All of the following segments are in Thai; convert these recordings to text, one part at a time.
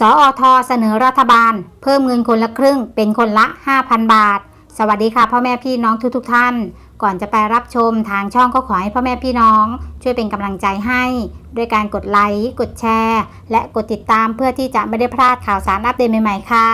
สออทเสนอรัฐบาล เพิ่มเงินคนละครึ่งเป็นคนละ 5,000 บาท สวัสดีค่ะพ่อแม่พี่น้องทุกๆทท่าน ก่อนจะไปรับชมทางช่องก็ขอให้พ่อแม่พี่น้อง ช่วยเป็นกำลังใจให้ ด้วยการกดไลค์กดแชร์ และกดติดตามเพื่อที่จะไม่ได้พลาดข่าวสารอัปเดตใหม่ๆ ค่ะ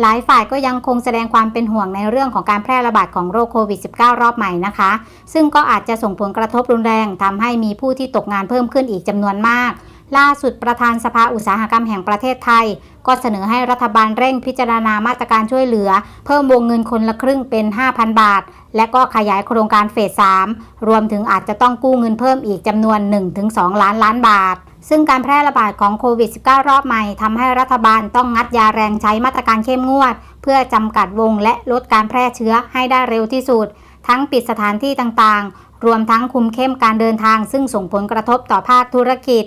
หลายฝ่ายก็ยังคงแสดงความเป็นห่วงในเรื่องของการแพร่ระบาดของโรคโควิด -19 รอบใหม่นะคะ ซึ่งก็อาจจะส่งผลกระทบรุนแรงทำให้มีผู้ที่ตกงานเพิ่มขึ้นอีกจำนวนมาก ล่าสุดประธานสภาอุตสาหกรรมแห่งประเทศไทย ก็เสนอให้รัฐบาลเร่งพิจารณามาตรการช่วยเหลือ เพิ่มวงเงินคนละครึ่งเป็น 5,000 บาท และก็ขยายโครงการเฟส 3 รวมถึงอาจจะต้องกู้เงินเพิ่มอีกจำนวน 1-2 ล้านล้านบาท ซึ่งการแพร่ระบาดของโควิด -19 รอบใหม่ทำให้รัฐบาลต้องงัดยาแรงใช้มาตรการเข้มงวด เพื่อจำกัดวงและลดการแพร่เชื้อให้ได้เร็วที่สุด ทั้งปิดสถานที่ต่างๆ รวมทั้งคุมเข้มการเดินทาง ซึ่งส่งผลกระทบต่อภาคธุรกิจ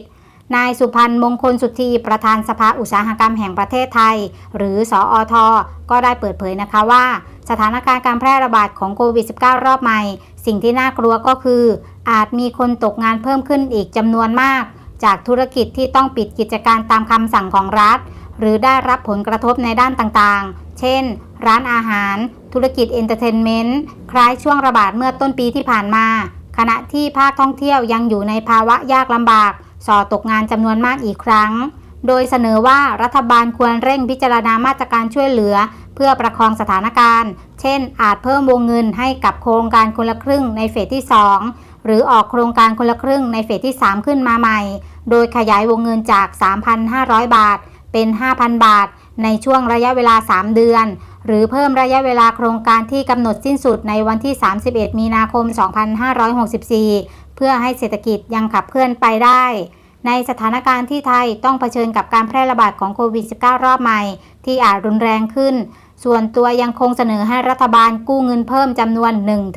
นายสุพันธ์มงคลสุธีประธานสภาอุตสาหกรรมแห่งประเทศไทย หรือสออทก็ได้เปิดเผยนะคะว่า สถานการณ์การแพร่ระบาดของโควิด -19 รอบใหม่ สิ่งที่น่ากลัวก็คือ อาจมีคนตกงานเพิ่มขึ้นอีกจำนวนมาก จากธุรกิจที่ต้องปิดกิจการตามคำสั่งของรัฐ หรือได้รับผลกระทบในด้านต่างๆ เช่น ร้านอาหาร ธุรกิจเอนเตอร์เทนเมนต์คล้ายช่วงระบาดเมื่อต้นปีที่ผ่านมา ขณะที่ภาคท่องเที่ยวยังอยู่ในภาวะยากลำบาก ส่อตกงานจำนวนมากอีกครั้ง โดยเสนอว่ารัฐบาลควรเร่งพิจารณามาตรการช่วยเหลือ เพื่อประคองสถานการณ์ เช่น อาจเพิ่มวงเงินให้กับโครงการคนละครึ่งในเฟสที่ 2 หรือออกโครงการคนละครึ่งในเฟสที่ 3 ขึ้นมาใหม่ โดยขยายวงเงินจาก 3,500 บาท เป็น 5,000 บาท ในช่วงระยะเวลา 3 เดือนหรือเพิ่มระยะเวลาโครงการที่กำหนดสิ้นสุดในวันที่ 31 มีนาคม 2564 พื่อให้เศรษฐกิจยังขับเคลื่อนไปได้ ในสถานการณ์ที่ไทยต้องเผชิญกับการแพร่ระบาดของโควิด -19 รอบใหม่ ที่อาจรุนแรงขึ้น ส่วนตัวยังคงเสนอให้รัฐบาลกู้เงินเพิ่มจำนวน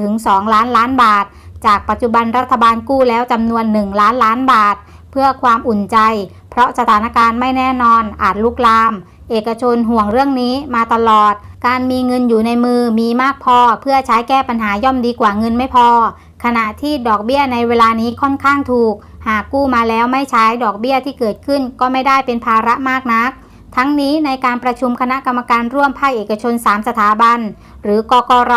1-2 ล้านล้านบาท จากปัจจุบันรัฐบาลกู้แล้วจำนวน 1 ล้านล้านบาท เพื่อความอุ่นใจ เพราะสถานการณ์ไม่แน่นอนอาจลุกลามเอกชนห่วงเรื่องนี้มาตลอด การมีเงินอยู่ในมือมีมากพอ เพื่อใช้แก้ปัญหาย่อมดีกว่าเงินไม่พอ ขณะที่ดอกเบี้ยในเวลานี้ค่อนข้างถูก หากกู้มาแล้วไม่ใช้ดอกเบี้ยที่เกิดขึ้นก็ไม่ได้เป็นภาระมากนัก ทั้งนี้ในการประชุมคณะกรรมการร่วมภาคเอกชน 3 สถาบัน หรือกกร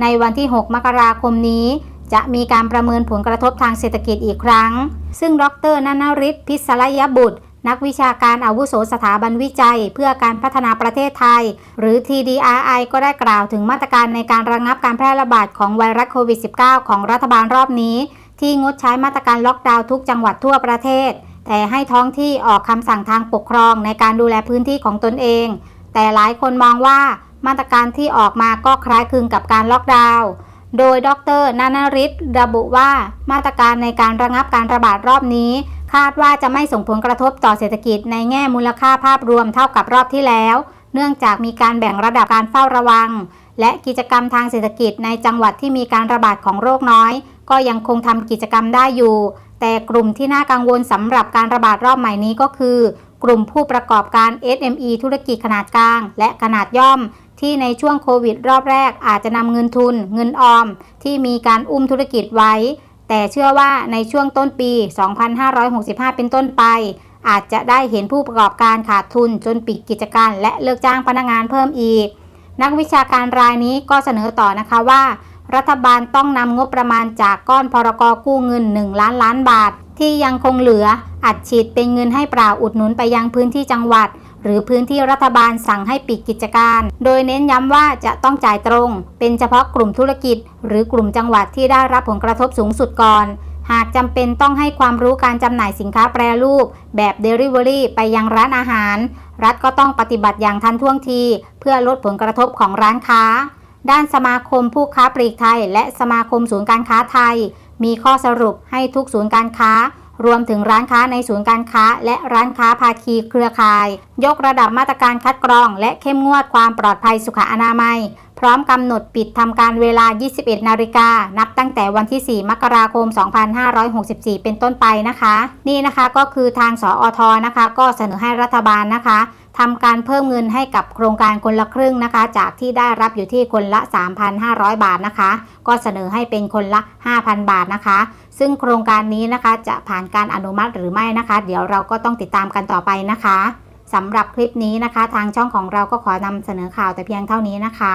ในวันที่ 6 มกราคมนี้ จะมีการประเมินผลกระทบทางเศรษฐกิจอีกครั้ง ซึ่งดรนันริศพิศรยบุตร นักวิชาการอาวุโสสถาบันวิจัย เพื่อการพัฒนาประเทศไทย หรือ TDRI ก็ได้กล่าวถึงมาตรการในการระงงับการแพร่ระบาดของไวรัสโควิด -19 ของรัฐบาลรอบนี้ ที่งดใช้มาตรการล็อกดาวน์ทุกจังหวัดทั่วประเทศ แต่ให้ท้องที่ออกคำสั่งทางปกครองในการดูแลพื้นที่ของตนเอง แต่หลายคนมองว่ามาตรการที่ออกมาก็คล้ายคลึงกับการล็อกดาวน์โดยดรนานาริศระบุว่ามาตรการในการระงับการระบาดรอบนี้ คาดว่าจะไม่ส่งผลกระทบต่อเศรษฐกิจในแง่มูลค่าภาพรวมเท่ากับรอบที่แล้ว เนื่องจากมีการแบ่งระดับการเฝ้าระวัง และกิจกรรมทางเศรษฐกิจในจังหวัดที่มีการระบาดของโรคน้อย ก็ยังคงทำกิจกรรมได้อยู่ แต่กลุ่มที่น่ากังวลสำหรับการระบาดรอบใหม่นี้ก็คือ กลุ่มผู้ประกอบการ SME ธุรกิจขนาดกลาง และขนาดย่อม ที่ในช่วงโควิดรอบแรกอาจจะนำเงินทุน เงินออม ที่มีการอุ้มธุรกิจไว้ แต่เชื่อว่าในช่วงต้นปี 2565 เป็นต้นไป อาจจะได้เห็นผู้ประกอบการขาดทุนจนปิดกิจการและเลิกจ้างพนักงานเพิ่มอีก นักวิชาการรายนี้ก็เสนอต่อนะคะว่า รัฐบาลต้องนำงบประมาณจากก้อนพรกกู้เงิน 1 ล้านล้านบาท ที่ยังคงเหลืออัดฉีดเป็นเงินให้เปล่าอุดหนุนไปยังพื้นที่จังหวัด หรือพื้นที่รัฐบาลสั่งให้ปิดกิจการ โดยเน้นย้ำว่าจะต้องจ่ายตรง เป็นเฉพาะกลุ่มธุรกิจ หรือกลุ่มจังหวัดที่ได้รับผลกระทบสูงสุดก่อน หากจำเป็นต้องให้ความรู้การจำหน่ายสินค้าแปรรูป แบบ Delivery ไปยังร้านอาหาร รัฐก็ต้องปฏิบัติอย่างทันท่วงที เพื่อลดผลกระทบของร้านค้า ด้านสมาคมผู้ค้าปลีกไทย และสมาคมศูนย์การค้าไทย มีข้อสรุปให้ทุกศูนย์การค้า รวมถึงร้านค้าในศูนย์การค้า และร้านค้าภาคีเครือข่าย ยกระดับมาตรการคัดกรอง และเข้มงวดความปลอดภัยสุขอนามัย พร้อมกำหนดปิดทำการเวลา 21 นาฬิกา นับตั้งแต่วันที่ 4 มกราคม 2564 เป็นต้นไปนะคะ นี่นะคะก็คือทางสออทนะคะ ก็เสนอให้รัฐบาลนะคะทำการเพิ่มเงินให้กับโครงการคนละครึ่งนะคะ จากที่ได้รับอยู่ที่คนละ 3,500 บาทนะคะ ก็เสนอให้เป็นคนละ 5,000 บาทนะคะ ซึ่งโครงการนี้นะคะจะผ่านการอนุมัติหรือไม่นะคะ เดี๋ยวเราก็ต้องติดตามกันต่อไปนะคะสำหรับคลิปนี้นะคะ ทางช่องของเราก็ขอนำเสนอข่าวแต่เพียงเท่านี้นะคะ